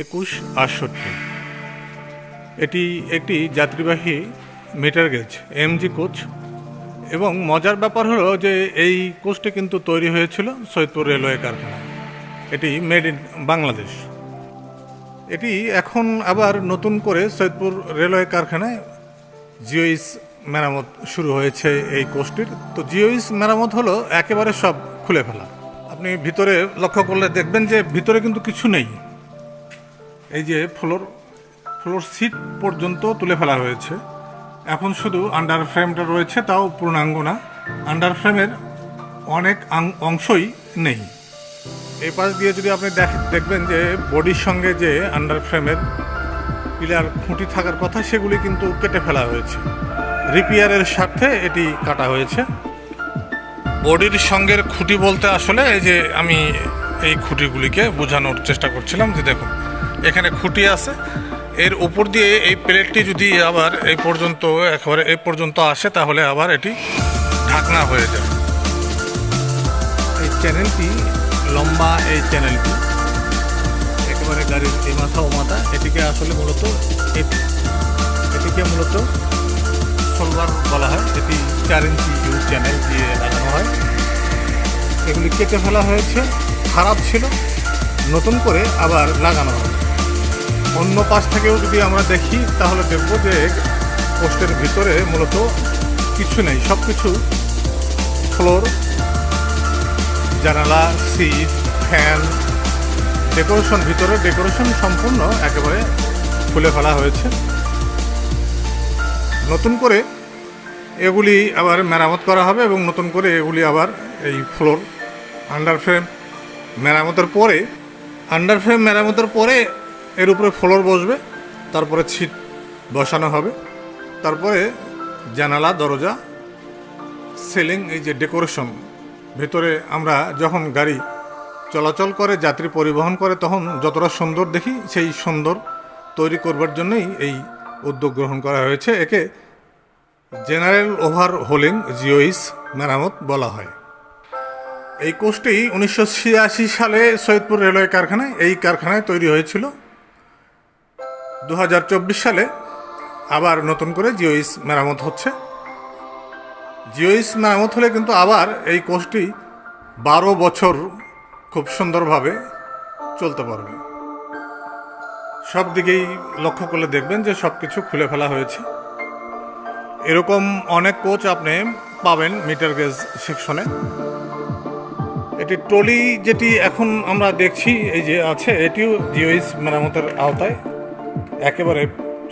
একুশ আটষট্টি। এটি একটি যাত্রীবাহী মিটার গেজ, এমজি কোচ। এবং মজার ব্যাপার হলো যে এই কোচটি কিন্তু তৈরি হয়েছিল সৈয়দপুর রেলওয়ে কারখানায়। এটি মেড ইন বাংলাদেশ। এটি এখন আবার নতুন করে সৈয়দপুর রেলওয়ে কারখানায় জিওইস মেরামত শুরু হয়েছে এই কোচটির। তো জিওইস মেরামত হলো একেবারে সব খুলে ফেলা। আপনি ভিতরে লক্ষ্য করলে দেখবেন যে ভিতরে কিন্তু কিছু নেই। এই যে ফ্লোর ফ্লোর সিট পর্যন্ত তুলে ফেলা হয়েছে। এখন শুধু আন্ডার ফ্রেমটা রয়েছে, তাও পূর্ণাঙ্গ না আন্ডার ফ্রেমের অনেক অংশই নেই। এই পাশ দিয়ে যদি আপনি দেখ- দেখবেন যে বডির সঙ্গে যে আন্ডার ফ্রেমের পিলার খুঁটি থাকার কথা, সেগুলি কিন্তু কেটে ফেলা হয়েছে। রিপেয়ারের স্বার্থে এটি কাটা হয়েছে। বডির সঙ্গের খুঁটি বলতে আসলে এই যে আমি এই খুঁটিগুলিকে বোঝানোর চেষ্টা করছিলাম যে দেখুন এখানে খুঁটি আছে। এর উপর দিয়ে এই প্লেটটি যদি আবার এই পর্যন্ত, একেবারে এই পর্যন্ত আসে, তাহলে আবার এটি ঢাকনা হয়ে যায় এই চ্যানেলটি লম্বা, এই চ্যানেলটি একেবারে গাড়ির এই মাথা ও মাথা, এটিকে আসলে মূলত এটি এটিকে মূলত সোলভার বলা হয়। এটি চার ইঞ্চি ইউ চ্যানেল দিয়ে লাগানো হয়। এগুলি কেটে ফেলা হয়েছে, খারাপ ছিল। নতুন করে আবার লাগানো হয় অন্য পাশ থেকেও যদি আমরা দেখি, তাহলে দেখব যে পোস্টের ভিতরে মূলত কিছু নেই সব কিছু ফ্লোর, জানালা, সিট, ফ্যান, ডেকোরেশন, ভিতরে ডেকোরেশন সম্পূর্ণ একেবারে খুলে ফেলা হয়েছে। নতুন করে এগুলি আবার মেরামত করা হবে এবং নতুন করে এগুলি আবার এই ফ্লোর আন্ডার ফ্রেম মেরামতের পরে আন্ডার ফ্রেম মেরামতের পরে এর উপরে ফ্লোর বসবে, তারপরে ছিট বসানো হবে, তারপরে জানালা, দরজা, সিলিং, এই যে ডেকোরেশন, ভেতরে আমরা যখন গাড়ি চলাচল করে, যাত্রী পরিবহন করে, তখন যতটা সুন্দর দেখি, সেই সুন্দর তৈরি করবার জন্যই এই উদ্যোগ গ্রহণ করা হয়েছে। একে জেনারেল ওভার হোলিং, জিওইস মেরামত বলা হয়। এই কোর্সটি উনিশশো সালে সৈয়দপুর রেলওয়ে কারখানায়, এই কারখানায় তৈরি হয়েছিল। দু হাজার চব্বিশ সালে আবার নতুন করে জিওইস মেরামত হচ্ছে। জিওইস মেরামত হলে কিন্তু আবার এই কোর্সটি বারো বছর খুব সুন্দরভাবে চলতে পারবে। সব দিকেই লক্ষ্য করলে দেখবেন যে সব কিছু খুলে ফেলা হয়েছে। এরকম অনেক কোচ আপনি পাবেন মিটার গেজ সেকশনে। এটি ট্রলি যেটি এখন আমরা দেখছি, এই যে আছে, এটিও জিওইস মেরামতের আওতায়। একেবারে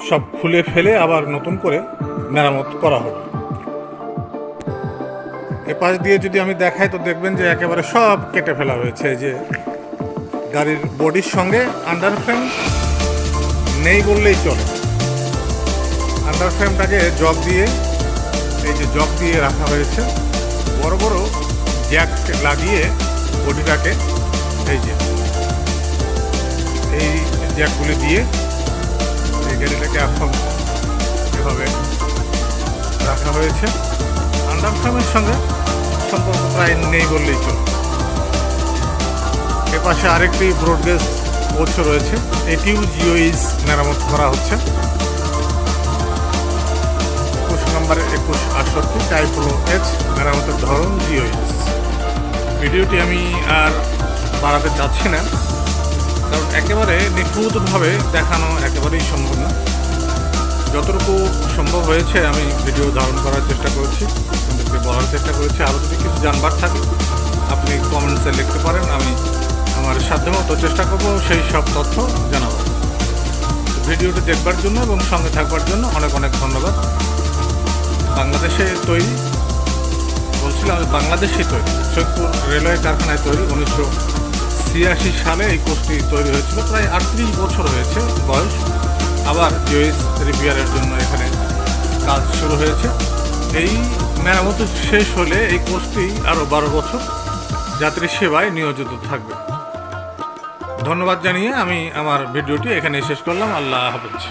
সব খুলে ফেলে আবার নতুন করে মেরামত করা হবে এ পাশ দিয়ে যদি আমি দেখাই, তো দেখবেন যে একেবারে সব কেটে ফেলা হয়েছে। যে গাড়ির বডির সঙ্গে আন্ডার ফ্রেম নেই বললেই চলে। আন্ডার ফ্রেমটাকে জগ দিয়ে, এই যে জগ দিয়ে রাখা হয়েছে। বড় বড় জ্যাক লাগিয়ে বডিটাকে, এই যে, এই জ্যাকগুলি দিয়ে গাড়িটাকে এখন এভাবে রাখা হয়েছে। আন্ডার ফ্রেমের সঙ্গে সম্পর্ক প্রায় নেই বললেই চলে এ পাশে আরেকটি ব্রডগেজ কোচ রয়েছে, এটিও জিও জিওইস মেরামত করা হচ্ছে। একুশ নম্বরে একুশ আটষট্টি টাইপোলো এইচ মেরামতের ধরন জিওইস ভিডিওটি আমি আর বাড়াতে চাচ্ছি না। কারণ একেবারে নিখুঁতভাবে দেখানো একেবারেই সম্ভব না। যতটুকু সম্ভব হয়েছে আমি ভিডিও ধারণ করার চেষ্টা করেছি, আপনাদেরকে বলার চেষ্টা করেছি। আরও যদি কিছু জানবার থাকে, আপনি কমেন্টসে লিখতে পারেন। আমি আমার সাধ্যমতো চেষ্টা করব সেই সব তথ্য জানাব ভিডিওটি দেখবার জন্য এবং সঙ্গে থাকবার জন্য অনেক অনেক ধন্যবাদ। বাংলাদেশে তৈরি, বলছিলাম বাংলাদেশে তৈরি, সৈয়দপুর রেলওয়ে কারখানায় তৈরি উনিশশো ছিয়াশি সালে এই কোর্সটি তৈরি হয়েছিল, প্রায় আটত্রিশ বছর হয়েছে বয়স। আবার জিওএস রিপেয়ারের জন্য এখানে কাজ শুরু হয়েছে। এই মেরামত শেষ হলে এই কোর্সটি আরও বারো বছর যাত্রী সেবায় নিয়োজিত থাকবে। ধন্যবাদ জানিয়ে আমি আমার ভিডিওটি এখানে শেষ করলাম। আল্লাহ হাফেজ।